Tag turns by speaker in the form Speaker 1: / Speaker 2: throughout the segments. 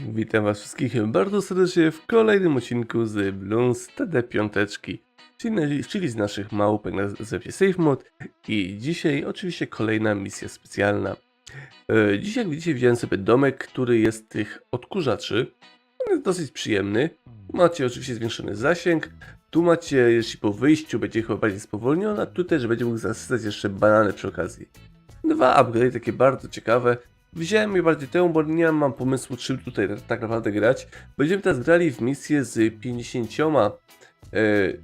Speaker 1: Witam was wszystkich bardzo serdecznie w kolejnym odcinku z Bloons TD5, czyli, czyli z naszych małpek na zepie Safe Mode i dzisiaj oczywiście kolejna misja specjalna. E, Dzisiaj jak widzicie wziąłem sobie domek, który jest tych odkurzaczy. Jest dosyć przyjemny. Tu macie oczywiście zwiększony zasięg. Tu macie, jeśli po wyjściu będzie chyba bardziej spowolniona, a tutaj, że będzie mógł zasycać jeszcze banany przy okazji. Dwa upgrade, takie bardzo ciekawe. Wziąłem je bardziej temu, bo nie mam pomysłu, czym tutaj tak naprawdę grać. Będziemy teraz grali w misję z 50 e,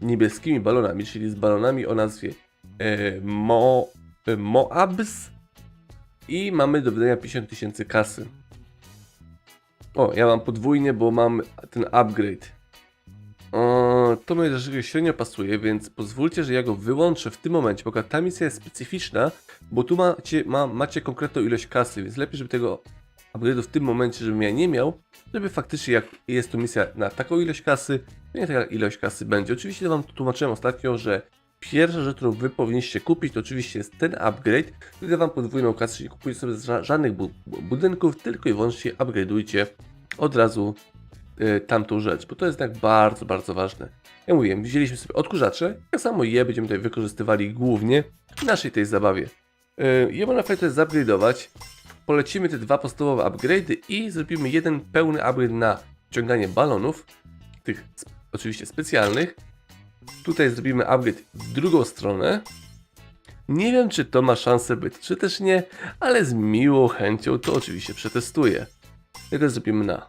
Speaker 1: niebieskimi balonami, czyli z balonami o nazwie e, Mo, e, Moabs. I mamy do wydania 50 tysięcy kasy. O, ja mam podwójnie, bo mam ten upgrade. O, to mi troszeczkę średnio pasuje, więc pozwólcie, że ja go wyłączę w tym momencie, bo ta misja jest specyficzna, bo tu macie, ma, macie konkretną ilość kasy, więc lepiej, żeby tego upgrade'u w tym momencie, żebym ja nie miał, żeby faktycznie jak jest to misja na taką ilość kasy, to nie taka ilość kasy będzie. Oczywiście wam tłumaczyłem ostatnio, że pierwsza rzecz, którą wy powinniście kupić, to oczywiście jest ten upgrade, który da wam podwójną kasę, czyli kupujcie sobie ża żadnych bu budynków, tylko i wyłącznie upgrade'ujcie od razu y, tamtą rzecz, bo to jest tak bardzo, bardzo ważne. Jak mówiłem, wzięliśmy sobie odkurzacze, tak samo je będziemy tutaj wykorzystywali głównie w naszej tej zabawie. Yy, je można fajnie zupgrade'ować. Polecimy te dwa podstawowe upgrade'y i zrobimy jeden pełny upgrade na ciąganie balonów, tych oczywiście specjalnych. Tutaj zrobimy upgrade w drugą stronę. Nie wiem, czy to ma szansę być, czy też nie, ale z miłą chęcią to oczywiście przetestuję. Tylko zrobimy na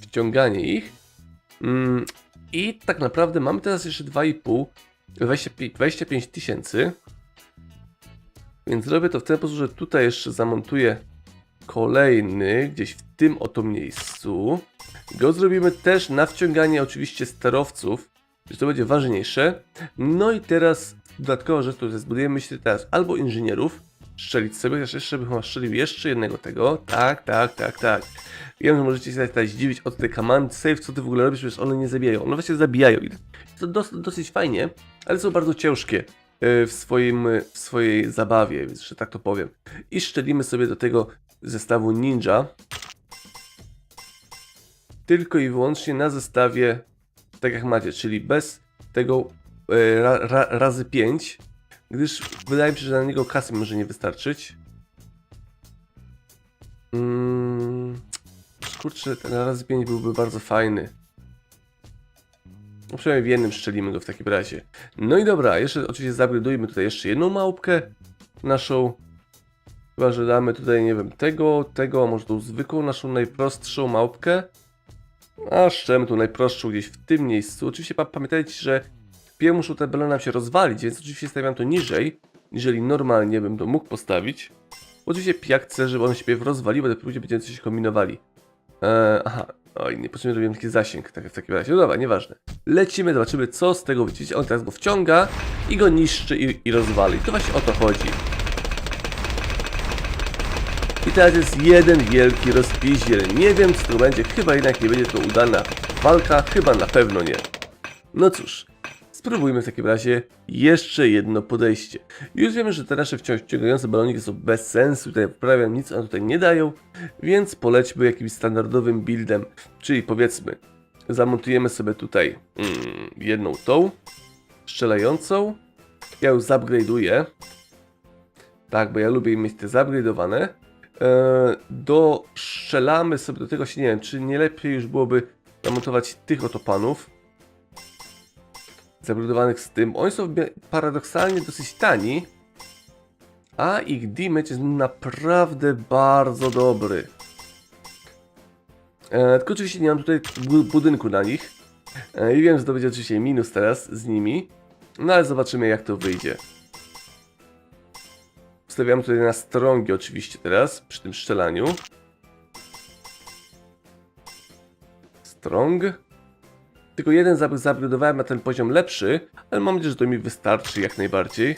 Speaker 1: wciąganie ich. Mm, I tak naprawdę mamy teraz jeszcze 2,5, 25 25 tysięcy. Więc zrobię to w ten sposób, że tutaj jeszcze zamontuję kolejny, gdzieś w tym oto miejscu. Go zrobimy też na wciąganie oczywiście sterowców, że to będzie ważniejsze. No i teraz dodatkowa rzecz, to zbudujemy się teraz albo inżynierów, strzelić sobie, chociaż jeszcze bym chyba strzelił jeszcze jednego tego. Tak, tak, tak, tak. Wiem, że możecie się tutaj zdziwić od tej command save, co ty w ogóle robisz, przecież one nie zabijają. One właśnie zabijają. I to dos dosyć fajnie, ale są bardzo ciężkie e, w, swoim, w swojej zabawie, że tak to powiem. I szczelimy sobie do tego zestawu Ninja. Tylko i wyłącznie na zestawie, tak jak macie, czyli bez tego e, ra, ra, razy 5, gdyż wydaje mi się, że na niego kasy może nie wystarczyć. Mm, kurczę, ten razy 5 byłby bardzo fajny. No przynajmniej w jednym szczelimy go w takim razie. No i dobra, jeszcze oczywiście zupgrade'ujmy tutaj jeszcze jedną małpkę naszą. Chyba, że damy tutaj, nie wiem, tego, tego, a może tą zwykłą naszą najprostszą małpkę. A szczemy tą najprostszą gdzieś w tym miejscu. Oczywiście pa pamiętajcie, że te balony nam się rozwalić, więc oczywiście stawiam to niżej, niżeli normalnie bym to mógł postawić. Oczywiście jak chcę, żeby one się wpierw rozwaliły, a później będziemy coś kombinowali. Eee, aha, oj, nie potrzebnie robiłem taki zasięg tak, w takim razie. No dobra, nieważne. Lecimy, zobaczymy co z tego wyjdzie. On teraz go wciąga i go niszczy i, i rozwali. To właśnie o to chodzi. I teraz jest jeden wielki rozpiździel. Nie wiem co to będzie, chyba jednak nie będzie to udana walka, chyba na pewno nie. No cóż, spróbujmy w takim razie jeszcze jedno podejście. Już wiemy, że te nasze wciąż wciągające baloniki są bez sensu, tutaj prawie nic one tutaj nie dają, więc polećmy jakimś standardowym buildem, czyli powiedzmy, zamontujemy sobie tutaj mm, jedną tą, strzelającą, ja już zupgrade'uję, tak, bo ja lubię mieć te zupgrade'owane, e, dostrzelamy sobie do tego, się nie wiem, czy nie lepiej już byłoby zamontować tych oto panów, zabudowanych z tym. Oni są paradoksalnie dosyć tani, a ich damage jest naprawdę bardzo dobry. E, tylko oczywiście nie mam tutaj bu- budynku na nich. E, I wiem, że to będzie oczywiście minus teraz z nimi. No ale zobaczymy jak to wyjdzie. Wstawiam tutaj na strongi oczywiście teraz, przy tym strzelaniu. Strong. Tylko jeden zap- zupgrade'owałem na ten poziom lepszy, ale mam nadzieję, że to mi wystarczy jak najbardziej.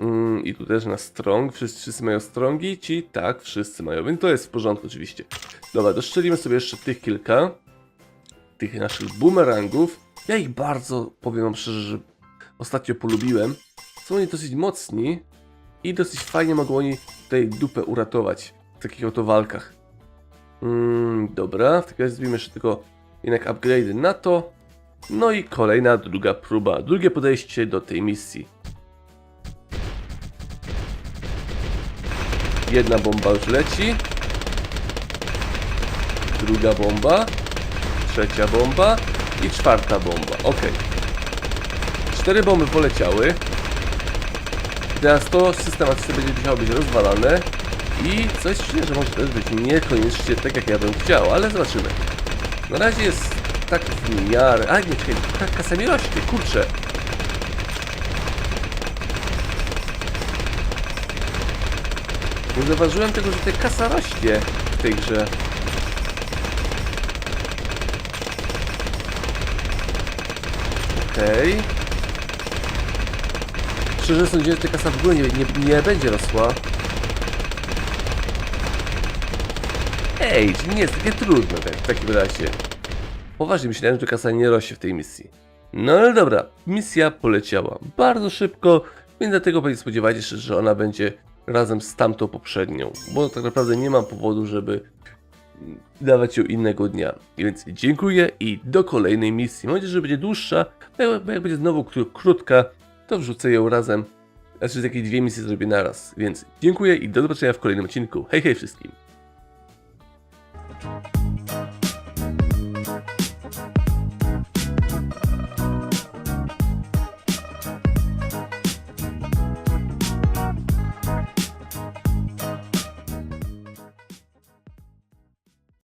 Speaker 1: Mm, I tu też na strong. Wszyscy, wszyscy mają strongi? Ci? Tak, wszyscy mają, więc to jest w porządku oczywiście. Dobra, doszczelimy sobie jeszcze tych kilka. Tych naszych boomerangów. Ja ich bardzo, powiem wam szczerze, że ostatnio polubiłem. Są oni dosyć mocni i dosyć fajnie mogą oni tutaj dupę uratować w takich oto walkach. Mm, dobra, w takim razie zrobimy jeszcze tylko jednak upgrade na to. No i kolejna, druga próba, drugie podejście do tej misji. Jedna bomba już leci. Druga bomba. Trzecia bomba. I czwarta bomba. Ok. Cztery bomby poleciały. Teraz to systematycznie będzie musiało być rozwalane. I coś czuję, że może też być niekoniecznie tak jak ja bym chciał, ale zobaczymy. Na razie jest tak w miarę... A nie, czekaj, ka- kasa mi rośnie, kurczę. Nie zauważyłem tego, że ta kasa rośnie w tej grze. Okej. Szczerze sądziłem, że ta kasa w ogóle nie, nie, nie będzie rosła. Ej, czyli nie jest takie trudne tak, w takim razie. Poważnie myślałem, że kasa nie rośnie w tej misji. No ale dobra, misja poleciała bardzo szybko, więc dlatego pewnie spodziewajcie się, że ona będzie razem z tamtą poprzednią, bo tak naprawdę nie mam powodu, żeby dawać ją innego dnia. Więc dziękuję i do kolejnej misji. Mam nadzieję, że będzie dłuższa, bo jak, będzie znowu kró- krótka, to wrzucę ją razem. Znaczy takie dwie misje zrobię naraz. Więc dziękuję i do zobaczenia w kolejnym odcinku. Hej hej wszystkim!